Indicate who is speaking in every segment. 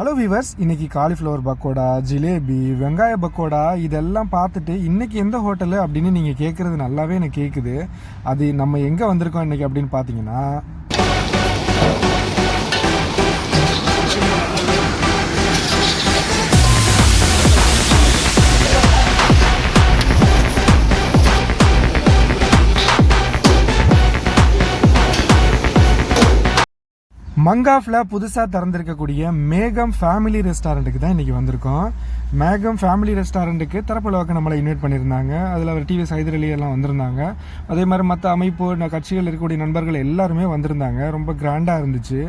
Speaker 1: Hello viewers இன்னைக்கு cauliflower pakoda jalebi வெங்காய பக்கோடா இதெல்லாம் பார்த்துட்டு இன்னைக்கு எந்த ஹோட்டலு அப்படின்னு நீங்கள் கேட்குறது நல்லாவே எனக்கு கேட்குது அது நம்ம எங்கே வந்திருக்கோம் இன்னைக்கு அப்படின்னு பார்த்தீங்கன்னா மங்காஃபில் புதுசாக திறந்திருக்கக்கூடிய மேகம் ஃபேமிலி ரெஸ்டாரண்ட்டுக்கு தான் இன்றைக்கி வந்திருக்கோம். மேகம் ஃபேமிலி ரெஸ்டாரண்ட்டுக்கு தரப்பளவுக்கு நம்மளை இன்வைட் பண்ணியிருந்தாங்க. அதில் அவர் டிவிஎஸ் ஹைதர் அலி எல்லாம் வந்திருந்தாங்க. அதே மாதிரி மற்ற அமைப்பு கட்சிகள் இருக்கக்கூடிய நண்பர்கள் எல்லாருமே வந்திருந்தாங்க. ரொம்ப கிராண்டாக இருந்துச்சு.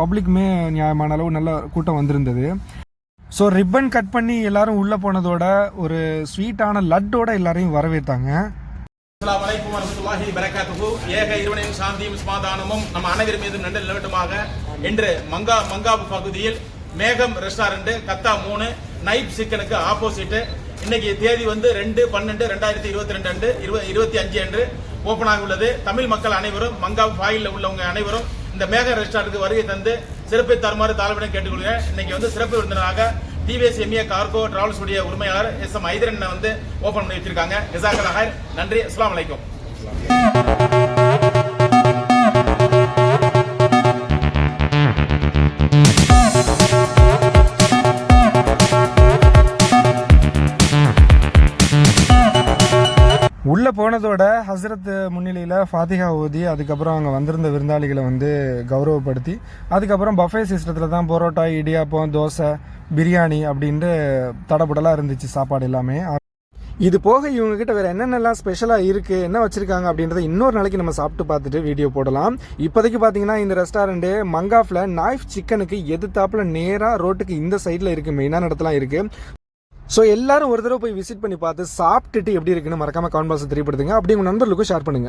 Speaker 1: பப்ளிக்குமே நியாயமான அளவு நல்ல கூட்டம் வந்திருந்தது. ஸோ ரிப்பன் கட் பண்ணி எல்லாரும் உள்ளே போனதோட ஒரு ஸ்வீட்டான லட்டோட எல்லாரையும் வரவேற்றாங்க
Speaker 2: அஸ்லாம் வலைக்கும் வரமத்துல்லாஹி வரகாத்துகு ஏக இறைவனின் சாந்தியும் சமாதானமும் நம்ம அனைவர் மீதும் நன்றி நிலவட்டமாக. இன்று மங்கா மங்காபு பகுதியில் மேகம் ரெஸ்டாரண்ட் கத்தா மூணு நைப் சிக்கனுக்கு ஆப்போசிட் இன்னைக்கு தேதி வந்து ரெண்டு பன்னெண்டு ரெண்டாயிரத்தி இருபத்தி ரெண்டு அன்று இருபது இருபத்தி அஞ்சு அன்று ஓப்பன் ஆக உள்ளது. தமிழ் மக்கள் அனைவரும் மங்காபு ஃபாயில் உள்ளவங்க அனைவரும் இந்த மேகம் ரெஸ்டாரண்ட்டுக்கு வருகை தந்து சிறப்பை தருமாறு தாழ்வுடன் கேட்டுக்கொள்கிறேன். இன்னைக்கு வந்து சிறப்பு விருந்தினராக டிவிஎஸ் எம்ஏ கார்கோ டிராவல்ஸ் உடைய உரிமையாளர் எஸ் எம் ஐதரன் வந்து ஓபன் பண்ணி வச்சிருக்காங்க. ஜிசாக்கல் ஹைர் நன்றி. அஸ்ஸலாமு அலைக்கும்.
Speaker 1: உள்ளே போனதோட ஹசரத் முன்னிலையில் ஃபாத்திகா ஊதி அதுக்கப்புறம் அங்கே வந்திருந்த விருந்தாளிகளை வந்து கௌரவப்படுத்தி அதுக்கப்புறம் பஃபே சிஸ்டத்தில் தான் பரோட்டா இடியாப்பம் தோசை பிரியாணி அப்படின்ட்டு தடபுடலாக இருந்துச்சு சாப்பாடு எல்லாமே. இது போக இவங்க கிட்ட வேற என்னென்னலாம் ஸ்பெஷலாக இருக்கு என்ன வச்சிருக்காங்க அப்படின்றத இன்னொரு நாளைக்கு நம்ம சாப்பிட்டு பார்த்துட்டு வீடியோ போடலாம். இப்போதைக்கு பார்த்தீங்கன்னா இந்த ரெஸ்டாரண்ட்டு மங்காஃபில் நாய்ஃப் சிக்கனுக்கு எதிர்த்தாப்புல நேராக ரோட்டுக்கு இந்த சைடில் இருக்கு மெயினான இடத்துல இருக்கு. ஸோ எல்லாரும் ஒரு தடவை போய் விசிட் பண்ணி பார்த்து சாப்பிட்டுட்டு எப்படி இருக்குன்னு மறக்காம கமெண்ட் பாக்ஸ் தெரியப்படுத்துங்க. அப்படி உங்கள் நண்பர்களுக்கும் ஷேர் பண்ணுங்க.